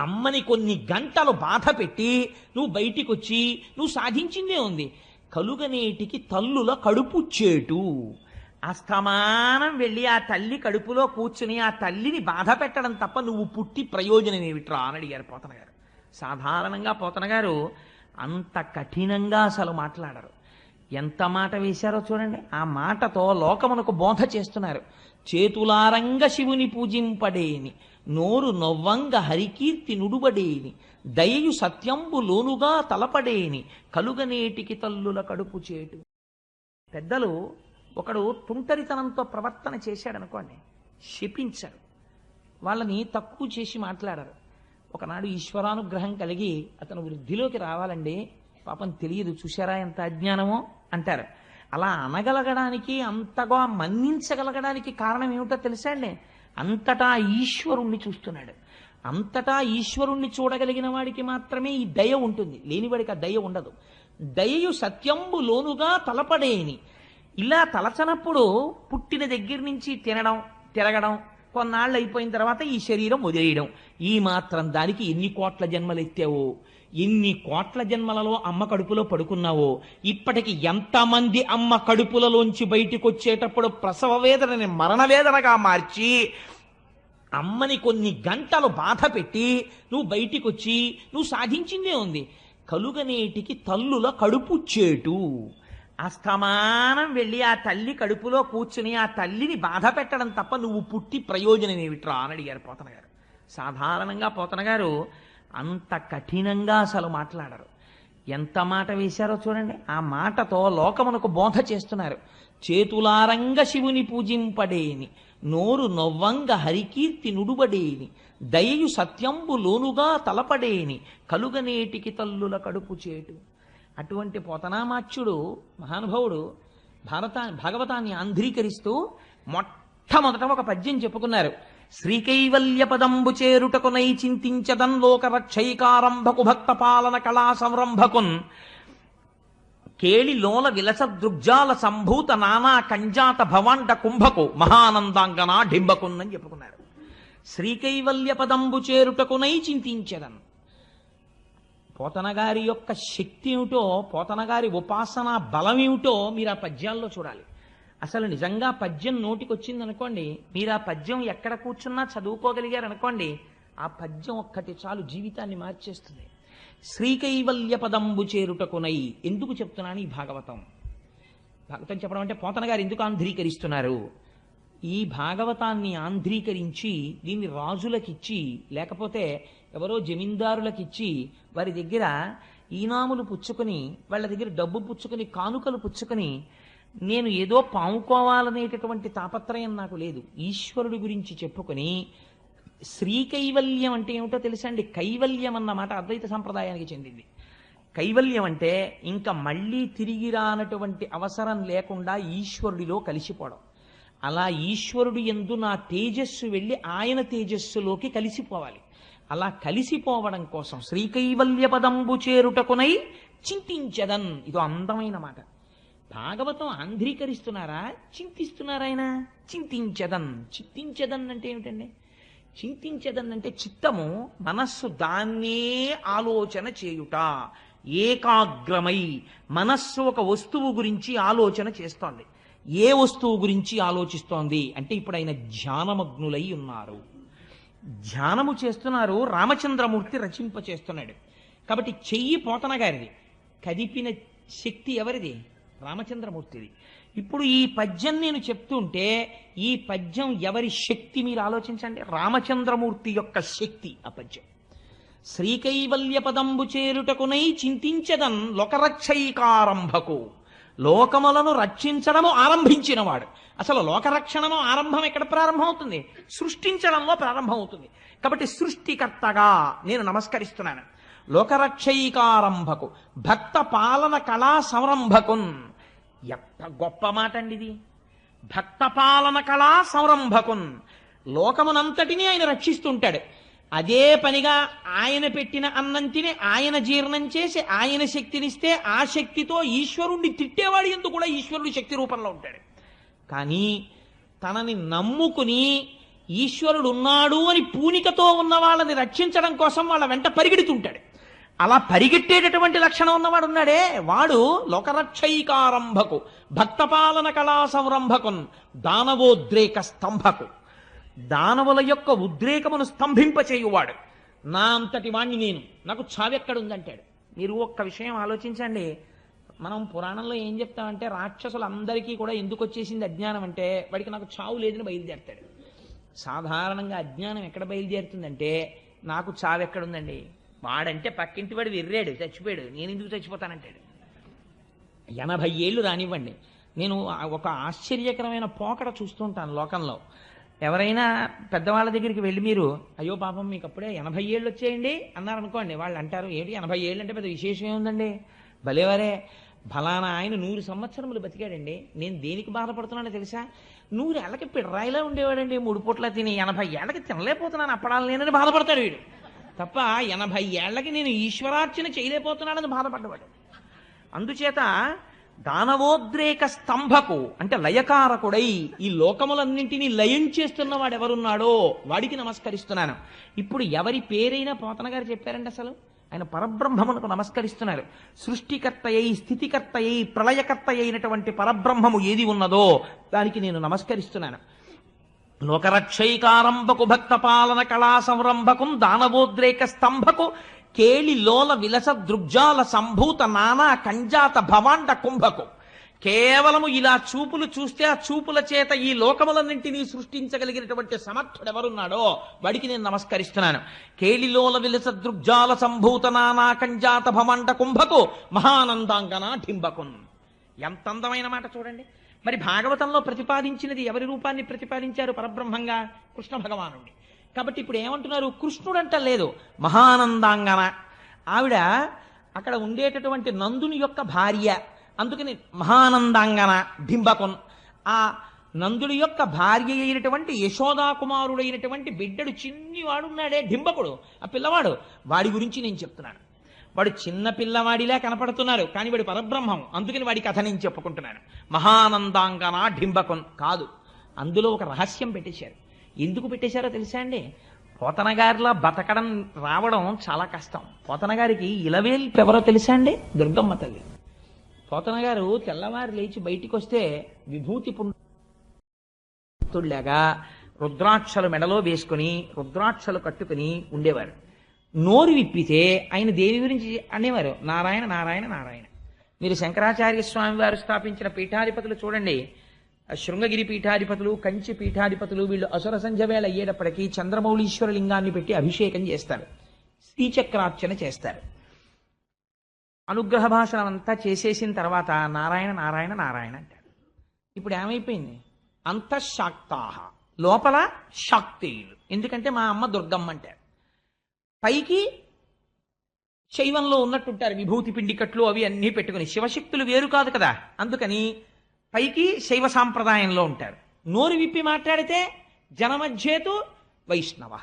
అమ్మని కొన్ని గంటలు బాధ పెట్టి నువ్వు బయటికి వచ్చి నువ్వు సాధించిందే ఉంది. కలుగనేటికి తల్లుల కడుపు చేటు. అస్తమానం వెళ్ళి ఆ తల్లి కడుపులో కూర్చుని ఆ తల్లిని బాధ పెట్టడం తప్ప నువ్వు పుట్టి ప్రయోజనం ఏమిట్రా అని అడిగారు పోతన గారు. సాధారణంగా పోతన గారు అంత కఠినంగా అసలు మాట్లాడరు. ఎంత మాట వేశారో చూడండి. ఆ మాటతో లోకమునకు బోధ చేస్తున్నారు. చేతులారంగ శివుని పూజింపడేని. నోరు నొవ్వంగ హరికీర్తి నుడుబడేని దయయు సత్యంబు లోనుగా తలపడేని కలుగనేటికి తల్లుల కడుపు చేటు. పెద్దలు ఒకడు తుంటరితనంతో ప్రవర్తన చేశాడనుకోండి శపించారు. వాళ్ళని తక్కువ చేసి మాట్లాడారు. ఒకనాడు ఈశ్వరానుగ్రహం కలిగి అతను వృద్ధిలోకి రావాలండి పాపం తెలియదు చూశారా ఎంత అజ్ఞానమో అంటారు. అలా అనగలగడానికి అంతగా మన్నించగలగడానికి కారణం ఏమిటో తెలుసా అండి? అంతటా ఈశ్వరుణ్ణి చూస్తున్నాడు. అంతటా ఈశ్వరుణ్ణి చూడగలిగిన వాడికి మాత్రమే ఈ దయ ఉంటుంది. లేనివాడికి ఆ దయ ఉండదు. దయయు సత్యంబు లోనుగా తలపడేని. ఇలా తలచనప్పుడు పుట్టిన దగ్గర నుంచి తినడం తిరగడం కొన్నాళ్ళు అయిపోయిన తర్వాత ఈ శరీరం వదిలేయడం. ఈ మాత్రం దానికి ఎన్ని కోట్ల జన్మలు ఎత్తావో ఎన్ని కోట్ల జన్మలలో అమ్మ కడుపులో పడుకున్నావో ఇప్పటికి ఎంతమంది అమ్మ కడుపులలోంచి బయటికి వచ్చేటప్పుడు ప్రసవ వేదనని మరణ వేదనగా మార్చి అమ్మని కొన్ని గంటలు బాధ పెట్టి నువ్వు బయటికి వచ్చి నువ్వు సాధించిందే ఉంది. కలుగనేటికి తల్లుల కడుపు చేటు. అస్తమానం వెళ్ళి ఆ తల్లి కడుపులో కూర్చుని ఆ తల్లిని బాధ పెట్టడం తప్ప నువ్వు పుట్టి ప్రయోజనం ఏమిట్రా అని అడిగారు పోతన గారు. సాధారణంగా పోతన గారు అంత కఠినంగా అసలు మాట్లాడరు. ఎంత మాట వేశారో చూడండి. ఆ మాటతో లోకమునకు బోధ చేస్తున్నారు. చేతులారంగ శివుని పూజింపడేని. నోరు నొవ్వంగ హరికీర్తి నుడుబడేని దయయు సత్యంబు లోనుగా తలపడేని కలుగనేటికి తల్లుల కడుపు చేటు. అటువంటి పోతనామాచ్యుడు మహానుభావుడు భారత భాగవతాన్ని ఆంధ్రీకరిస్తూ మొట్టమొదట ఒక పద్యం చెప్పుకున్నారు. శ్రీకైవల్య పదంబు చేరుటకునై చింతించదన్ లోక రక్షైకారంభకు భక్త పాలన కళా సంరంభకున్ కేళి లోల విలస దృగ్జాల సంభూత నానా కంజాత భవాండ కుంభకు మహానందాంగన డింబకున్నని చెప్పుకున్నారు. శ్రీకైవల్య పదంబు చేరుటకునై చింతించదన్. పోతనగారి యొక్క శక్తి ఏమిటో పోతనగారి ఉపాసన బలం ఏమిటో మీరు ఆ పద్యాల్లో చూడాలి. అసలు నిజంగా పద్యం నోటికి వచ్చింది అనుకోండి మీరు ఆ పద్యం ఎక్కడ కూర్చున్నా చదువుకోగలిగారనుకోండి ఆ పద్యం ఒక్కటి చాలు జీవితాన్ని మార్చేస్తుంది. శ్రీకైవల్య పదంబు చేరుటకునై. ఎందుకు చెప్తున్నాను ఈ భాగవతం? భాగవతం చెప్పడం అంటే పోతన గారు ఎందుకు ఆంధ్రీకరిస్తున్నారు? ఈ భాగవతాన్ని ఆంధ్రీకరించి దీన్ని రాజులకిచ్చి లేకపోతే ఎవరో జమీందారులకిచ్చి వారి దగ్గర ఈనాములు పుచ్చుకొని వాళ్ళ దగ్గర డబ్బు పుచ్చుకొని కానుకలు పుచ్చుకొని నేను ఏదో పాముకోవాలనేటటువంటి తాపత్రయం నాకు లేదు. ఈశ్వరుడి గురించి చెప్పుకొని శ్రీకైవల్యం అంటే ఏమిటో తెలుసా అండి కైవల్యం అన్నమాట అద్వైత సంప్రదాయానికి చెందింది. కైవల్యం అంటే ఇంకా మళ్ళీ తిరిగి రానటువంటి అవసరం లేకుండా ఈశ్వరుడిలో కలిసిపోవడం. అలా ఈశ్వరుడు ఎందు నా తేజస్సు వెళ్ళి ఆయన తేజస్సులోకి కలిసిపోవాలి. అలా కలిసిపోవడం కోసం శ్రీకైవల్య పదంబు చేరుటకునై చింతించదన్. ఇదో అందమైన మాట. భాగవతం ఆంధ్రీకరిస్తున్నారా చింతిస్తున్నారా ఆయన చింతించదన్. చింతించదన్ అంటే ఏమిటండి? చింతించదన్ అంటే చిత్తము మనస్సు దాన్నే ఆలోచన చేయుట. ఏకాగ్రమై మనస్సు ఒక వస్తువు గురించి ఆలోచన చేస్తోంది. ఏ వస్తువు గురించి ఆలోచిస్తోంది? అంటే ఇప్పుడు ఆయన ధ్యానమగ్నులై ఉన్నారు. ధ్యానము చేస్తున్నారు రామచంద్రమూర్తి రచింప చేస్తున్నాడు. కాబట్టి చెయ్యి పోతన గారిది. కదిపిన శక్తి ఎవరిది? రామచంద్రమూర్తిది. ఇప్పుడు ఈ పద్యం నేను చెప్తుంటే ఈ పద్యం ఎవరి శక్తి మీరు ఆలోచించండి? రామచంద్రమూర్తి యొక్క శక్తి ఆ పద్యం. శ్రీకైవల్య పదంబు చేరుటకునై చింతించదన్ లోకరక్షైకారంభకు లోకములను రక్షించడము ఆరంభించినవాడు. అసలు లోకరక్షణము ఆరంభం ఎక్కడ ప్రారంభమవుతుంది? సృష్టించడంలో ప్రారంభమవుతుంది. కాబట్టి సృష్టికర్తగా నేను నమస్కరిస్తున్నాను. లోకరక్షైకారంభకు భక్త పాలన కళా సంరంభకున్. ఎంత గొప్ప మాట అండి ఇది. భక్త పాలన కళా సంరంభకున్. లోకమునంతటినీ ఆయన రక్షిస్తుంటాడు. అదే పనిగా ఆయన పెట్టిన అన్నం తిని ఆయన జీర్ణం చేసి ఆయన శక్తినిస్తే ఆ శక్తితో ఈశ్వరుణ్ణి తిట్టేవాడు ఎందుకు కూడా ఈశ్వరుడి శక్తి రూపంలో ఉంటాడు. కానీ తనని నమ్ముకుని ఈశ్వరుడు ఉన్నాడు అని పూనికతో ఉన్న వాళ్ళని రక్షించడం కోసం వాళ్ళ వెంట పరిగెడుతుంటాడు. అలా పరిగెట్టేటటువంటి లక్షణం ఉన్నవాడు ఉన్నాడే వాడు లోకరక్షైకారంభకు భక్తపాలన కళా సంరంభకున్ దానవోద్రేక స్తంభకు. దానవుల యొక్క ఉద్రేకమును స్తంభింపచేయువాడు. నా అంతటి వాణ్ణి నేను. నాకు చావెక్కడుందంటాడు. మీరు ఒక్క విషయం ఆలోచించండి. మనం పురాణంలో ఏం చెప్తామంటే రాక్షసులందరికీ కూడా ఎందుకు వచ్చేసింది అజ్ఞానం అంటే వాడికి నాకు చావు లేదని బయలుదేరుతాడు. సాధారణంగా అజ్ఞానం ఎక్కడ బయలుదేరుతుందంటే నాకు చావు ఎక్కడుందండి వాడంటే పక్కింటి వాడు విర్రాడు చచ్చిపోయాడు. నేను ఎందుకు చచ్చిపోతానంటాడు? ఎనభై ఏళ్ళు రానివ్వండి. నేను ఆ- ఒక ఆశ్చర్యకరమైన పోకడ చూస్తుంటాను లోకంలో. ఎవరైనా పెద్దవాళ్ళ దగ్గరికి వెళ్ళి మీరు అయ్యో పాపం మీకు అప్పుడే ఎనభై ఏళ్ళు వచ్చేయండి? అన్నారు అనుకోండి వాళ్ళు అంటారు ఏంటి ఎనభై ఏళ్ళు అంటే పెద్ద విశేషం ఏముందండి? భలేవరే ఫలానా ఆయన నూరు సంవత్సరములు బతికాడండి. నేను దేనికి బాధపడుతున్నానో తెలుసా? నూరు ఎలకి పిడరాయిలా ఉండేవాడండి. మూడు పూట్ల తిని ఎనభై ఏళ్ళకి తినలేకపోతున్నాను. అప్పడాలు నేనని బాధపడతాడు వీడు. తప్ప ఎనభై ఏళ్ళకి నేను ఈశ్వరార్చన చేయలేకపోతున్నానని బాధపడ్డవాడు. అందుచేత దానవోద్రేక స్తంభకు అంటే లయకారకుడై ఈ లోకములన్నింటినీ లయం చేస్తున్నవాడు ఎవరున్నాడో వాడికి నమస్కరిస్తున్నాను. ఇప్పుడు ఎవరి పేరైనా పోతన గారు చెప్పారండి అసలు? ఆయన పరబ్రహ్మమునకు నమస్కరిస్తున్నారు. సృష్టికర్తయ్యి స్థితికర్తయ్యి ప్రళయకర్త అయినటువంటి పరబ్రహ్మము ఏది ఉన్నదో దానికి నేను నమస్కరిస్తున్నాను. లోకరక్షైకారంభకు భక్త పాలన కళా సంరంభకుం దానవోద్రేక స్తంభకు కేళి లోల విలస దృగ్జాల సంభూత నానా కంజాత భవాండ కుంభకు. కేవలము ఇలా చూపులు చూస్తే ఆ చూపుల చేత ఈ లోకములన్నింటినీ సృష్టించగలిగినటువంటి సమర్థుడు ఎవరున్నాడో వాడికి నేను నమస్కరిస్తున్నాను. కేళిలోల విలస దృగ్జాల సంభూత నానా కంజాత భవాండ కుంభకు మహానందాంగన ఢింబకున్ ఎంత అందమైన మాట చూడండి. మరి భాగవతంలో ప్రతిపాదించినది ఎవరి రూపాన్ని ప్రతిపాదించారు పరబ్రహ్మంగా? కృష్ణ భగవానుడి. కాబట్టి ఇప్పుడు ఏమంటున్నారు? కృష్ణుడంట లేదు. మహానందాంగన. ఆవిడ అక్కడ ఉండేటటువంటి నందుని యొక్క భార్య. అందుకని మహానందాంగన డింబకొన్ ఆ నందుడి యొక్క భార్య అయినటువంటి యశోదాకుమారుడైనటువంటి బిడ్డడు చిన్ని వాడున్నాడే డింబకుడు ఆ పిల్లవాడు. వాడి గురించి నేను చెప్తున్నాను. వాడు చిన్న పిల్లవాడిలా కనపడుతున్నారు కానీ వాడు పరబ్రహ్మం. అందుకని వాడి కథ నేను చెప్పుకుంటున్నాను. మహానందాంగన ఢింబకం కాదు. అందులో ఒక రహస్యం పెట్టేశారు. ఎందుకు పెట్టేశారో తెలుసా అండి? పోతనగారిలా బతకడం రావడం చాలా కష్టం. పోతనగారికి ఇలవేలు ఇలవేల్ ఎవరో తెలుసా అండి? దుర్గమ్మ తల్లి. పోతనగారు తెల్లవారు లేచి బయటికి వస్తే విభూతి పుండులాగా రుద్రాక్షలు మెడలో వేసుకుని రుద్రాక్షలు కట్టుకుని ఉండేవారు. నోరు విప్పితే ఆయన దేవి గురించి అనేవారు. నారాయణ నారాయణ నారాయణ. మీరు శంకరాచార్య స్వామి వారు స్థాపించిన పీఠాధిపతులు చూడండి. శృంగగిరి పీఠాధిపతులు కంచి పీఠాధిపతులు వీళ్ళు అసుర సంధ్య వేళ అయ్యేటప్పటికీ చంద్రమౌళీశ్వర లింగాన్ని పెట్టి అభిషేకం చేస్తారు. శ్రీచక్రార్చన చేస్తారు. అనుగ్రహ భాషణం అంతా చేసేసిన తర్వాత నారాయణ నారాయణ నారాయణ అంటారు ఇప్పుడు ఏమైపోయింది? అంతఃశాక్తాహ లోపల శాక్తేయులు ఎందుకంటే మా అమ్మ దుర్గమ్మ అంటారు. పైకి శైవంలో ఉన్నట్టుంటారు విభూతి పిండికట్లు అవి అన్నీ పెట్టుకుని. శివశక్తులు వేరు కాదు కదా. అందుకని పైకి శైవ సాంప్రదాయంలో ఉంటారు. నోరు విప్పి మాట్లాడితే జనమధ్యేతు వైష్ణవ.